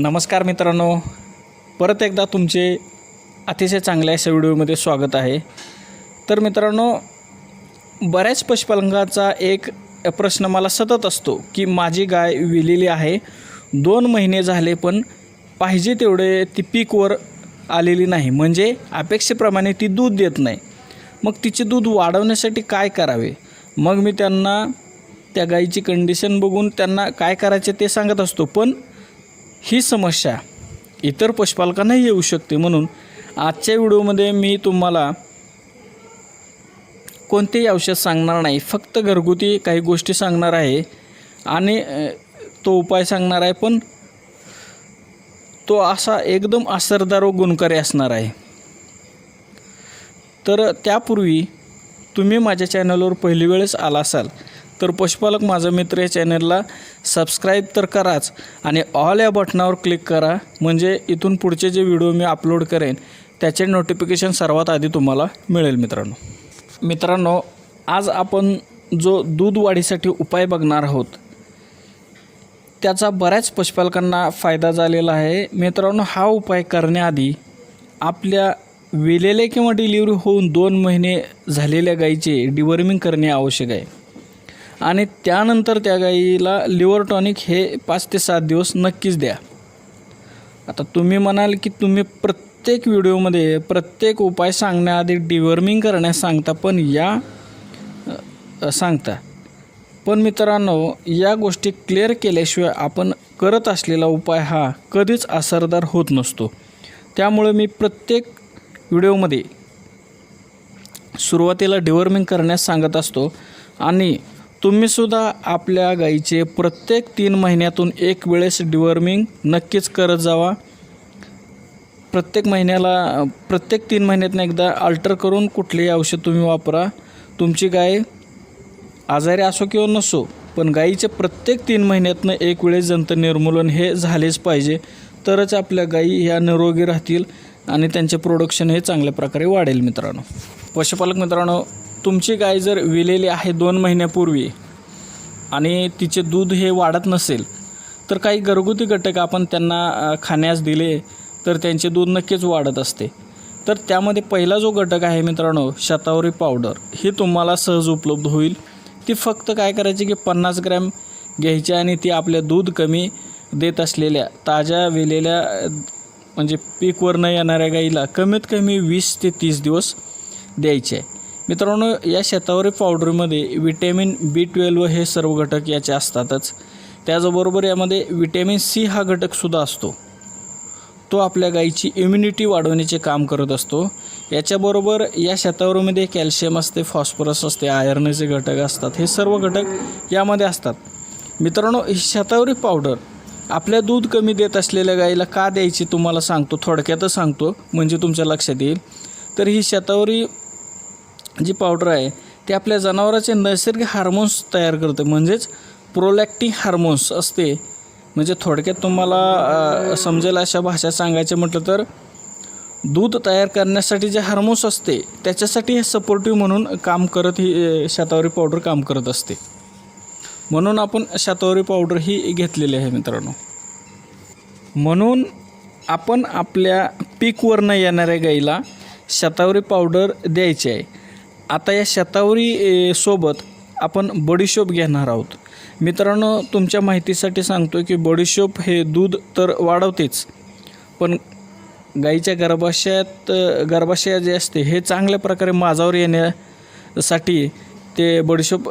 नमस्कार मित्रांनो. परत एकदा तुमचे अतिशय चांगल्या अशा व्हिडिओमध्ये स्वागत आहे. तर मित्रांनो बऱ्याच पशुपालकांचा एक प्रश्न मला सतत असतो की माझी गाय विलेली आहे दोन महिने झाले पण पाहिजे तेवढे ती पीकवर आलेली नाही. म्हणजे अपेक्षेप्रमाणे ती दूध देत नाही. मग तिचे दूध वाढवण्यासाठी काय करावे? मग मी त्यांना त्या गाईची कंडिशन बघून त्यांना काय करायचे ते सांगत असतो. पण ही समस्या इतर पशुपालकांनाही येऊ शकते म्हणून आजच्या व्हिडिओमध्ये मी तुम्हाला कोणतेही औषध सांगणार नाही. फक्त घरगुती काही गोष्टी सांगणार आहे आणि तो उपाय सांगणार आहे पण तो असा एकदम असरदार व गुणकारी असणार आहे. तर त्यापूर्वी तुम्ही माझ्या चॅनलवर पहिली वेळेस आला असाल तर पशुपालक माझा मित्र या चॅनलला सबस्क्राईब तर कराच आणि ऑल या बटनावर क्लिक करा. म्हणजे इथून पुढचे जे व्हिडिओ मी अपलोड करेन त्याचे नोटिफिकेशन सर्वात आधी तुम्हाला मिळेल मित्रांनो. मित्रांनो आज आपण जो दूध वाढीसाठी उपाय बघणार आहोत त्याचा बऱ्याच पशुपालकांना फायदा झालेला आहे. मित्रांनो हा उपाय करण्याआधी आपल्या विलेले किंवा डिलिव्हरी होऊन दोन महिने झालेल्या गाईचे डिवर्मिंग करणे आवश्यक आहे. आणि त्यानंतर त्या गाईला लिव्हर टॉनिक हे पाच ते सात दिवस नक्कीच द्या. आता तुम्ही म्हणाल की तुम्ही प्रत्येक व्हिडिओमध्ये प्रत्येक उपाय सांगण्याआधी डिवर्मिंग करण्यास सांगता पण या सांगता. पण मित्रांनो या गोष्टी क्लिअर केल्याशिवाय आपण करत असलेला उपाय हा कधीच असरदार होत नसतो. त्यामुळे मी प्रत्येक व्हिडिओमध्ये सुरुवातीला डिवर्मिंग करण्यास सांगत असतो आणि तुम्हीसुद्धा आपल्या गाईचे प्रत्येक तीन महिन्यातून एक वेळेस डिवर्मिंग नक्कीच करत जावा. प्रत्येक महिन्याला प्रत्येक तीन महिन्यातनं एकदा अल्टर करून कुठलेही औषध तुम्ही वापरा. तुमची गाय आजारी असो किंवा नसो पण गाईचे प्रत्येक तीन महिन्यातनं एक वेळेस जंत निर्मूलन हे झालेच पाहिजे. तरच आपल्या गायी ह्या निरोगी राहतील आणि त्यांचे प्रोडक्शन हे चांगल्या प्रकारे वाढेल मित्रांनो. पशुपालक मित्रांनो तुमची गाय जर विलेली आहे दोन महिन्यापूर्वी आणि तिचे दूध हे वाढत नसेल तर काही घरगुती घटक आपण त्यांना खाण्यास दिले तर त्यांचे दूध नक्कीच वाढत असते. तर त्यामध्ये पहिला जो घटक आहे मित्रांनो शतावरी पावडर ही तुम्हाला सहज उपलब्ध होईल. ती फक्त काय करायची की पन्नास ग्रॅम घ्यायची आणि ती आपल्या दूध कमी देत असलेल्या ताज्या वेलेल्या म्हणजे पीकवर न येणाऱ्या गाईला कमीत कमी वीस ते तीस दिवस द्यायचे. आहे मित्रांनो या शतावरी पावडरमध्ये विटॅमिन बी ट्वेल्व हे सर्व घटक याचे असतातच. त्याचबरोबर यामध्ये विटॅमिन सी हा घटकसुद्धा असतो. तो आपल्या गाईची इम्युनिटी वाढवण्याचे काम करत असतो. याच्याबरोबर या शतावरीमध्ये कॅल्शियम असते फॉस्फरस असते आयर्नचे घटक असतात हे सर्व घटक यामध्ये असतात. मित्रांनो ही शतावरी पावडर आपल्या दूध कमी देत असलेल्या गाईला का द्यायची तुम्हाला सांगतो थोडक्यातच सांगतो म्हणजे तुमच्या लक्षात येईल. तर ही शतावरी जी पावडर आहे ते आपल्या जनावराचे नैसर्गिक हार्मोन्स तयार करते. म्हणजेच प्रोलॅक्टिक हार्मोन्स असते. म्हणजे थोडक्यात तुम्हाला समजेल अशा भाषा सांगायचं म्हटलं तर दूध तयार करण्यासाठी जे हार्मोन्स असते त्याच्यासाठी हे सपोर्टिव्ह म्हणून काम करत ही अ, शतावरी पावडर काम करत असते. म्हणून आपण शतावरी पावडर ही घेतलेली आहे मित्रांनो. म्हणून आपण आपल्या पीकवरनं येणाऱ्या गाईला शतावरी पावडर द्यायची आहे. आता या शतावरी सोबत आपण बडीशोप घेणार आहोत. मित्रांनो तुमच्या माहितीसाठी सांगतो की बडीशोप हे दूध तर वाढवतेच पण गाईच्या गर्भाशयात गर्भाशय जे असते हे चांगल्या प्रकारे माझावर येण्यासाठी ते बडीशोप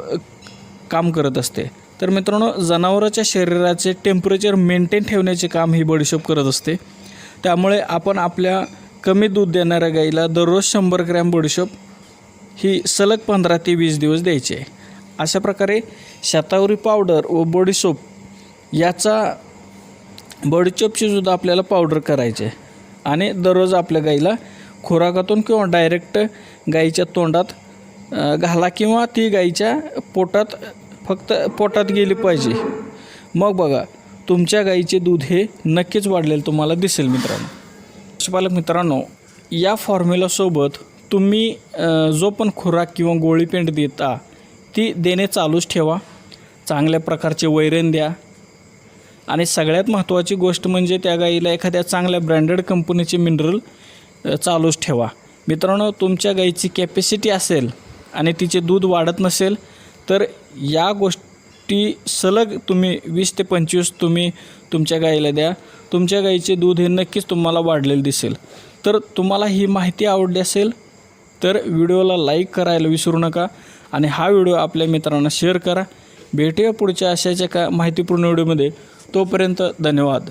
काम करत असते. तर मित्रांनो जनावराच्या शरीराचे टेम्परेचर मेंटेन ठेवण्याचे काम ही बडीशोप करत असते. त्यामुळे आपण आपल्या कमी दूध देणाऱ्या गाईला दररोज शंभर ग्रॅम बडीशोप ही सलग पंधरा ते वीस दिवस द्यायची आहे. अशा प्रकारे शतावरी पावडर व बडीशोप याचा बडीचोपची सुद्धा आपल्याला पावडर करायची आहे. आणि दररोज आपल्या गाईला खुराकातून किंवा डायरेक्ट गाईच्या तोंडात घाला किंवा ती गाईच्या पोटात फक्त पोटात गेली पाहिजे. मग बघा तुमच्या गाईचे दूध हे नक्कीच वाढलेलं तुम्हाला दिसेल मित्रांनो. पशुपालक मित्रांनो या फॉर्म्युलासोबत तुम्ही जो पण खुराक किंवा गोळीपेंड देता ती देणे चालूच ठेवा. चांगल्या प्रकारचे वैरण द्या. आणि सगळ्यात महत्त्वाची गोष्ट म्हणजे त्या गाईला एखाद्या चांगल्या ब्रँडेड कंपनीचे मिनरल चालूच ठेवा. मित्रांनो तुमच्या गाईची कॅपॅसिटी असेल आणि तिचे दूध वाढत नसेल तर या गोष्टी सलग तुम्ही वीस ते पंचवीस तुम्ही तुमच्या गाईला द्या. तुमच्या गाईचे दूध हे नक्कीच तुम्हाला वाढलेलं दिसेल. तर तुम्हाला ही माहिती आवडली असेल तर व्हिडिओला लाईक करायला विसरू नका आणि हा व्हिडिओ आपल्या मित्रांना शेअर करा. भेटूया पुढच्या अशाच्या का माहितीपूर्ण व्हिडिओमध्ये. तोपर्यंत धन्यवाद.